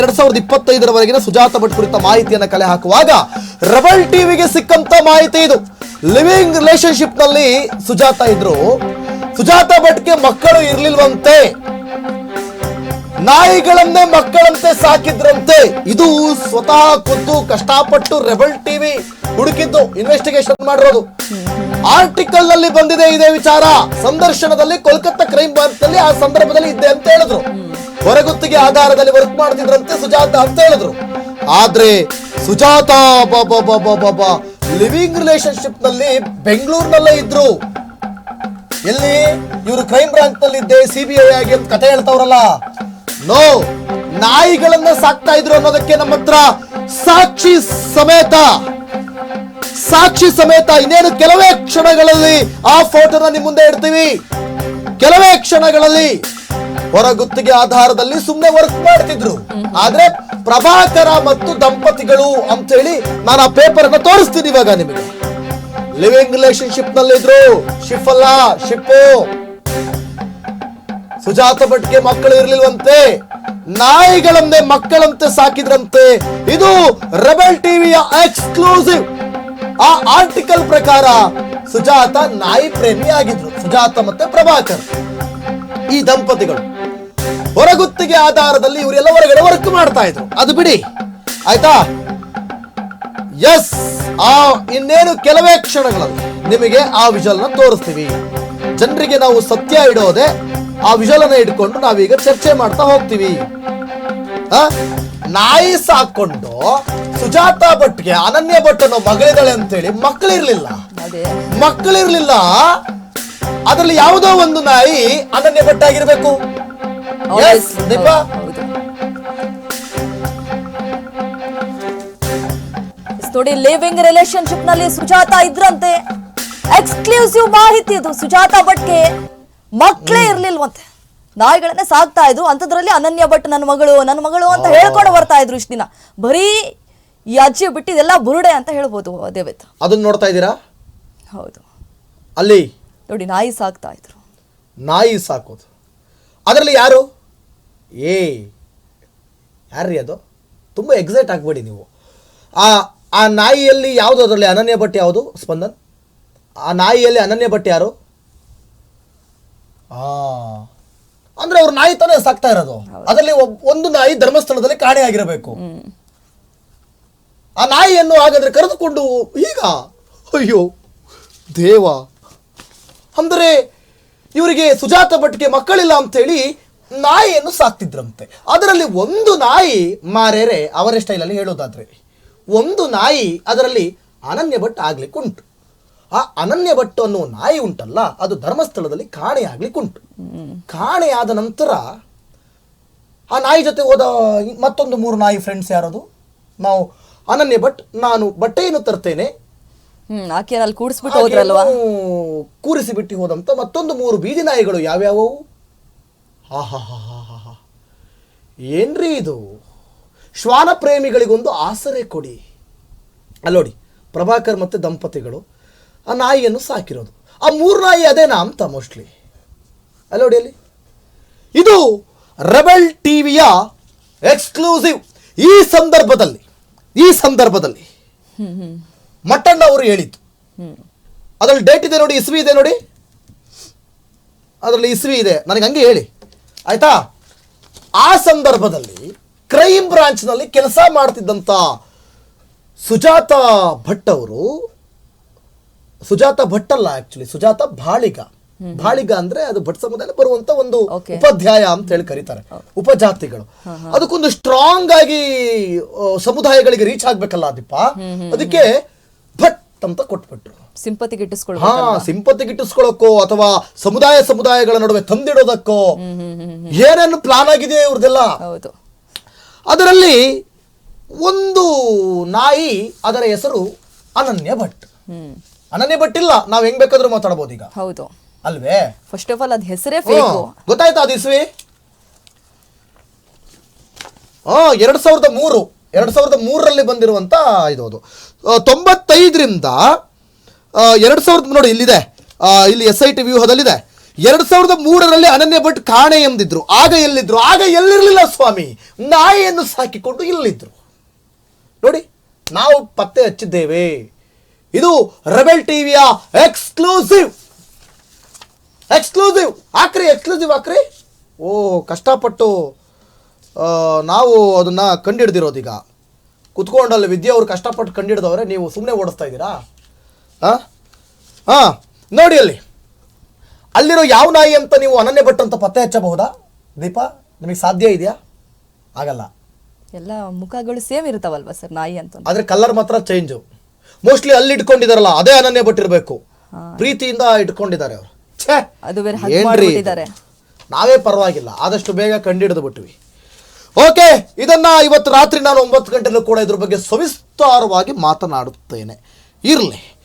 ಎರಡ್ ಸಾವಿರದ ಇಪ್ಪತ್ತೈದರವರೆಗಿನ ಸುಜಾತ ಭಟ್ ಕುರಿತ ಮಾಹಿತಿಯನ್ನು ಕಲೆ ಹಾಕುವಾಗ ರಬಲ್ ಟಿವಿಗೆ ಸಿಕ್ಕಂತ ಮಾಹಿತಿ ಇದು. ಲಿವಿಂಗ್ ರಿಲೇಶನ್ಶಿಪ್ನಲ್ಲಿ ಸುಜಾತ ಇದ್ರು. ಸುಜಾತ ಭಟ್ಗೆ ಮಕ್ಕಳು ಇರ್ಲಿಲ್ವಂತೆ. ನಾಯಿಗಳನ್ನೇ ಮಕ್ಕಳಂತೆ ಸಾಕಿದ್ರಂತೆ. ಇದು ಸ್ವತಃ ಖುದ್ದು ಕಷ್ಟಪಟ್ಟು ರೆಬಲ್ ಟಿವಿ ಹುಡುಕಿದ್ದು ಇನ್ವೆಸ್ಟಿಗೇಷನ್ ಮಾಡಿರೋದು. ಆರ್ಟಿಕಲ್ನಲ್ಲಿ ಬಂದಿದೆ ಇದೇ ವಿಚಾರ. ಸಂದರ್ಶನದಲ್ಲಿ ಕೋಲ್ಕತ್ತಾ ಕ್ರೈಮ್ ಬ್ರಾಂಚ್ನಲ್ಲಿ ಆ ಸಂದರ್ಭದಲ್ಲಿ ಇದ್ದೆ ಅಂತ ಹೇಳಿದ್ರು. ಹೊರಗುತ್ತಿಗೆ ಆಧಾರದಲ್ಲಿ ವರ್ಕ್ ಮಾಡ್ತಿದ್ರಂತೆ ಸುಜಾತ ಅಂತ ಹೇಳಿದ್ರು. ಆದ್ರೆ ಸುಜಾತ ಲಿವಿಂಗ್ ರಿಲೇಶನ್ಶಿಪ್ನಲ್ಲಿ ಬೆಂಗಳೂರಿನಲ್ಲೇ ಇದ್ರು. ಎಲ್ಲಿ? ಇವರು ಕ್ರೈಮ್ ಬ್ರಾಂಚ್ನಲ್ಲಿ ಇದ್ದೆ ಸಿಬಿಐ ಆಗಿ ಅಂತ ಕತೆ ಹೇಳ್ತಾವ್ರಲ್ಲ. ನೋ ನಾಯಿಗಳನ್ನ ಸಾಕ್ತಾ ಇದ್ರು ಅನ್ನೋದಕ್ಕೆ ನಮ್ಮ ಹತ್ರ ಸಾಕ್ಷಿ ಸಮೇತ. ಸಾಕ್ಷಿ ಸಮೇತ ಇನ್ನೇನು ಕೆಲವೇ ಕ್ಷಣಗಳಲ್ಲಿ ಆ ಫೋಟೋನ ನಿಮ್ ಮುಂದೆ ಇಡ್ತೀವಿ. ಕೆಲವೇ ಕ್ಷಣಗಳಲ್ಲಿ ಹೊರಗುತ್ತಿಗೆ ಆಧಾರದಲ್ಲಿ ಸುಮ್ಮನೆ ವರ್ಕ್ ಮಾಡ್ತಿದ್ರು. ಆದ್ರೆ ಪ್ರಭಾಕರ ಮತ್ತು ದಂಪತಿಗಳು ಅಂತ ಹೇಳಿ ನಾನು ಆ ಪೇಪರ್ ಅನ್ನ ತೋರಿಸ್ತೀನಿ ಇವಾಗ ನಿಮಗೆ. ಲಿವಿಂಗ್ ರಿಲೇಶನ್ಶಿಪ್ ನಲ್ಲಿದ್ರು ಶಿಫ್ ಅಲ್ಲ ಶಿಪ್ಪು ಸುಜಾತ ಭಟ್ಗೆ ಮಕ್ಕಳು ಇರ್ಲಿಲ್ವಂತೆ, ನಾಯಿಗಳನ್ನೇ ಮಕ್ಕಳಂತೆ ಸಾಕಿದ್ರಂತೆ, ಇದು ರೆಬೆಲ್ ಟಿವಿಯ ಎಕ್ಸ್ಕ್ಲೂಸಿವ್. ಆ ಆರ್ಟಿಕಲ್ ಪ್ರಕಾರ ಸುಜಾತ ನಾಯಿ ಪ್ರೇಮಿ ಆಗಿದ್ರು ಸುಜಾತ ಮತ್ತೆ ಪ್ರಭಾಕರ್. ಈ ದಂಪತಿಗಳು. ಹೊರಗುತ್ತಿಗೆ ಆಧಾರದಲ್ಲಿ ಇವರೆಲ್ಲ ಹೊರಗಡೆ ವರ್ಕ್ ಮಾಡ್ತಾ ಇದ್ರು. ಅದು ಬಿಡಿ. ಆಯ್ತಾ? ಎಸ್ ಆ ಇನ್ನೇನು ಕೆಲವೇ ಕ್ಷಣಗಳಲ್ಲಿ ನಿಮಗೆ ಆ ವಿಜುವಲ್ನ ತೋರಿಸ್ತೀವಿ. ಜನರಿಗೆ ನಾವು ಸತ್ಯ ಇಡೋದೆ ಆ ವಿಜುವಲ್ ಅನ್ನ ಇಟ್ಕೊಂಡು ನಾವೀಗ ಚರ್ಚೆ ಮಾಡ್ತಾ ಹೋಗ್ತೀವಿ? ನಾಯಿ ಸಾಕೊಂಡು ಸುಜಾತ ಭಟ್ಗೆ ಅನನ್ಯ ಭಟ್ ಅನ್ನೋ ಮಗಳಿದ್ದಾಳೆ ಅಂತೇಳಿ ಮಕ್ಕಳಿರ್ಲಿಲ್ಲ ಮಕ್ಕಳಿರ್ಲಿಲ್ಲ ಅದರಲ್ಲಿ ಯಾವುದೋ ಒಂದು ನಾಯಿ ಅನನ್ಯ ಭಟ್ಟಾಗಿರ್ಬೇಕು. ದೀಪಾ? ನೋಡಿ ಲಿವಿಂಗ್ ರಿಲೇಶನ್ಶಿಪ್ನಲ್ಲಿ ಸುಜಾತ ಇದ್ರಂತೆ. ಎಕ್ಸ್ಕ್ಲೂಸಿವ್ ಮಾಹಿತಿ ಇದು ಸುಜಾತ ಭಟ್ಗೆ. ಮಕ್ಕಳೇ ಇರ್ಲಿಲ್ವಂತೆ. ನಾಯಿಗಳನ್ನೇ ಸಾಕ್ತಾ ಇದ್ರು. ಅಂತದ್ರಲ್ಲಿ ಅನನ್ಯ ಭಟ್ ನನ್ನ ಮಗಳು ನನ್ನ ಮಗಳು ಅಂತ ಹೇಳ್ಕೊಂಡು ಬರ್ತಾ ಇದ್ರು ಇಷ್ಟ ದಿನ. ಬರೀ ಈ ಅಜ್ಜಿ ಬಿಟ್ಟಿದೆಲ್ಲ ಬುರುಡೆ ಅಂತ ಹೇಳ್ಬೋದು ದೇವೇತ್ ಅದನ್ನ ನೋಡ್ತಾ ಇದ್ದೀರಾ? ಹೌದು. ಅಲ್ಲಿ? ನೋಡಿ ನಾಯಿ ಸಾಕ್ತಾ ಇದ್ರು. ನಾಯಿ ಸಾಕೋದು. ಅದರಲ್ಲಿ ಯಾರು? ಏ ಯಾರ್ರೀ ಅದು? ತುಂಬ ಎಕ್ಸೈಟ್ ಆಗಬೇಡಿ ನೀವು. ಆ ಆ ನಾಯಿಯಲ್ಲಿ ಯಾವುದು ಅದರಲ್ಲಿ? ಅನನ್ಯ ಭಟ್ ಯಾವುದು? ಸ್ಪಂದನ್? ಆ ನಾಯಿಯಲ್ಲಿ ಅನನ್ಯ ಭಟ್ ಯಾರು? ಆ ಅಂದ್ರೆ ಅವ್ರ ನಾಯಿ ತಾನೇ ಸಾಕ್ತಾ ಇರೋದು. ಅದರಲ್ಲಿ ಒಂದು ನಾಯಿ ಧರ್ಮಸ್ಥಳದಲ್ಲಿ ಕಾಣೆಯಾಗಿರಬೇಕು ಆ ನಾಯಿಯನ್ನು ಹಾಗಾದ್ರೆ ಕರೆದುಕೊಂಡು ಈಗ ಅಯ್ಯೋ ದೇವ ಅಂದರೆ ಇವರಿಗೆ ಸುಜಾತ ಭಟ್ಗೆ ಮಕ್ಕಳಿಲ್ಲ ಅಂತೇಳಿ ನಾಯಿಯನ್ನು ಸಾಕ್ತಿದ್ರಂತೆ. ಅದರಲ್ಲಿ ಒಂದು ನಾಯಿ ಮಾರೇರೆ ಅವರ ಸ್ಟೈಲಲ್ಲಿ ಹೇಳೋದಾದ್ರೆ. ಒಂದು ನಾಯಿ ಅದರಲ್ಲಿ ಅನನ್ಯ ಭಟ್ ಆಗ್ಲಿಕ್ಕೆ ಆ ಅನನ್ಯ ಭಟ್ ಅನ್ನೋ ನಾಯಿ ಉಂಟಲ್ಲ, ಅದು ಧರ್ಮಸ್ಥಳದಲ್ಲಿ ಕಾಣೆ ಆಗ್ಲಿಕ್ಕೆ ಕಾಣೆಯಾದ ನಂತರ ಆ ನಾಯಿ ಜೊತೆ ಹೋದ ಮತ್ತೊಂದು ಮೂರು ನಾಯಿ ಫ್ರೆಂಡ್ಸ್ ಯಾರದು? ನಾವು ಅನನ್ಯ ಭಟ್, ನಾನು ಬಟ್ಟೆಯನ್ನು ತರ್ತೇನೆ ಹ್ಮ್ ಆಕೆ ಅಲ್ಲಿ ಕೂಡಿಸ್ಬಿಟ್ಟು ಹೋದ್ರಲ್ವಾ? ಕೂರಿಸಿ ಬಿಟ್ಟು ಹೋದಂತ ಮತ್ತೊಂದು ಮೂರು ಬೀದಿ ನಾಯಿಗಳು ಯಾವ್ಯಾವು? ಹಾ ಹಾ ಹಾ ಹಾ ಹಾ ಹಾ. ಏನ್ರಿ ಇದು? ಶ್ವಾನ ಪ್ರೇಮಿಗಳಿಗೊಂದು ಆಸರೆ ಕೊಡಿ. ಅಲ್ಲೋಡಿ ಪ್ರಭಾಕರ್ ಮತ್ತೆ ದಂಪತಿಗಳು ಆ ನಾಯಿಯನ್ನು ಸಾಕಿರೋದು. ಆ ಮೂರು ನಾಯಿ ಅದೇನಾ ಅಂತ ಮೋಸ್ಟ್ಲಿ. ಅಲ್ಲೋಡಿ ಅಲ್ಲಿ. ಇದು ರೆಬಲ್ ಟಿವಿಯ ಎಕ್ಸ್ಕ್ಲೂಸಿವ್ ಈ ಸಂದರ್ಭದಲ್ಲಿ ಈ ಸಂದರ್ಭದಲ್ಲಿ. ಮಟ್ಟಣ್ಣ ಅವರು ಹೇಳಿತ್ತು ಅದರಲ್ಲಿ ಡೇಟ್ ಇದೆ ನೋಡಿ ಇಸ್ವಿ ಇದೆ ನೋಡಿ. ಅದರಲ್ಲಿ ಇಸ್ವಿ ಇದೆ. ನನಗೆ ಹಂಗೆ ಹೇಳಿ. ಆಯ್ತಾ? ಆ ಸಂದರ್ಭದಲ್ಲಿ ಕ್ರೈಮ್ ಬ್ರಾಂಚ್ನಲ್ಲಿ ಕೆಲಸ ಮಾಡ್ತಿದ್ದಂತ ಸುಜಾತ ಭಟ್ ಅವರು ಸುಜಾತ ಭಟ್ ಅಲ್ಲ ಆಕ್ಚುಲಿ ಸುಜಾತ ಬಾಳಿಗ ಬಾಳಿಗ ಅಂದ್ರೆ ಅದು ಭಟ್ ಸಮುದಾಯ ಬರುವಂತ ಒಂದು. ಉಪಾಧ್ಯಾಯ ಅಂತ ಹೇಳಿ ಕರೀತಾರೆ. ಉಪಜಾತಿಗಳು. ಅದಕ್ಕೊಂದು ಸ್ಟ್ರಾಂಗ್ ಆಗಿ ಸಮುದಾಯಗಳಿಗೆ ರೀಚ್ ಆಗ್ಬೇಕಲ್ಲ ದೀಪ. ಅದಕ್ಕೆ ಅಂತ ಕೊಟ್ಬಿಟ್ರು. ಸಿಂಪತಿ ಹಾ ಗಿಟ್ಟಿಸ್ಕೊಳ್ಬೇಕು ಸಿಂಪತಿ ಗಿಟ್ಟಿಸ್ಕೊಳ್ಳೋಕ್ಕೋ ಅಥವಾ ಸಮುದಾಯ ಸಮುದಾಯಗಳ ನಡುವೆ ತಂದಿಡೋದಕ್ಕೋ ಏನೇನು ಪ್ಲಾನ್ ಆಗಿದೆ ಇವ್ರದೆಲ್ಲ? ಹೌದು. ಅದರಲ್ಲಿ ಒಂದು ನಾಯಿ ಅದರ ಹೆಸರು ಅನನ್ಯ ಭಟ್. ಅನನ್ಯ ಭಟ್ ಇಲ್ಲ ನಾವ್ ಹೆಂಗ್ ಬೇಕಾದ್ರೂ ಮಾತಾಡ್ಬೋದು ಈಗ. ಹೌದು. ಅಲ್ವೇ? ಫಸ್ಟ್ ಆಫ್ ಆಲ್ ಅದ್ ಹೆಸರೇ. ಗೊತ್ತಾಯ್ತಾ ಅದು ಇಸ್ವಿ? ಹಾ ಎರಡ್ ಸಾವಿರದ ಮೂರು. ಎರಡ್ ಸಾವಿರದ ಮೂರರಲ್ಲಿ ಬಂದಿರುವಂತ ಇದು ಅದು. ತೊಂಬತ್ತೈದರಿಂದ ಎರಡು ಸಾವಿರದ ನೋಡಿ ಇಲ್ಲಿದೆ. ಇಲ್ಲಿ ಎಸ್ ಐ ಟಿ ವ್ಯೂಹದಲ್ಲಿದೆ. ಎರಡು ಸಾವಿರದ ಮೂರರಲ್ಲಿ ಅನನ್ಯ ಭಟ್ ಕಾಣೆ ಎಂದಿದ್ರು. ಆಗ ಎಲ್ಲಿದ್ರು? ಆಗ ಎಲ್ಲಿರಲಿಲ್ಲ ಸ್ವಾಮಿ? ನಾಯಿಯನ್ನು ಸಾಕಿಕೊಂಡು ಇಲ್ಲಿದ್ರು. ನೋಡಿ, ನಾವು ಪತ್ತೆ ಹಚ್ಚಿದ್ದೇವೆ. ಇದು ರೆಬೆಲ್ ಟಿವಿಯ ಎಕ್ಸ್ಕ್ಲೂಸಿವ್. ಎಕ್ಸ್ಕ್ಲೂಸಿವ್. ಹಾಕ್ರಿ ಎಕ್ಸ್ಕ್ಲೂಸಿವ್ ಹಾಕ್ರಿ ಓ, ಕಷ್ಟಪಟ್ಟು ನಾವು ಅದನ್ನ ಕಂಡಿಡ್ದಿರೋದೀಗ. ಕುತ್ಕೊಂಡಲ್ಲಿ ವಿದ್ಯೆ ಅವ್ರು ಕಷ್ಟಪಟ್ಟು ಕಂಡಿಡ್ದವ್ರೆ ನೀವು ಸುಮ್ಮನೆ ಓಡಿಸ್ತಾ ಇದ್ದೀರಾ? ಹಾಂ ಹಾಂ ನೋಡಿ ಅಲ್ಲಿ. ಅಲ್ಲಿರೋ ಯಾವ ನಾಯಿ ಅಂತ ನೀವು ಅನನ್ಯ ಭಟ್ ಅಂತ ಪತ್ತೆ ಹಚ್ಚಬಹುದಾ? ದೀಪಾ ನಿಮಗೆ ಸಾಧ್ಯ ಇದೆಯಾ? ಆಗಲ್ಲ. ಎಲ್ಲ ಮುಖಗಳು ಸೇಮ್ ಇರ್ತಾವಲ್ವಾ ಸರ್ ನಾಯಿ ಅಂತ? ಆದರೆ ಕಲರ್ ಮಾತ್ರ ಚೇಂಜು ಮೋಸ್ಟ್ಲಿ ಅಲ್ಲಿ ಇಟ್ಕೊಂಡಿದಾರಲ್ಲ ಅದೇ ಅನನ್ಯ ಭಟ್ ಇರಬೇಕು. ಪ್ರೀತಿಯಿಂದ ಇಟ್ಕೊಂಡಿದ್ದಾರೆ ಅವರು. ಛೇ! ಅದು ಬೇರೆ? ನಾವೇ ಪರವಾಗಿಲ್ಲ ಆದಷ್ಟು ಬೇಗ ಕಂಡಿಡಿದು ಬಿಟ್ವಿ. ಓಕೆ ಇದನ್ನ ಇವತ್ತು ರಾತ್ರಿ ನಾನು ಒಂಬತ್ತು ಗಂಟೆಲೂ ಕೂಡ ಇದ್ರ ಬಗ್ಗೆ ಸವಿಸ್ತಾರವಾಗಿ ಮಾತನಾಡುತ್ತೇನೆ. ಇರಲಿ.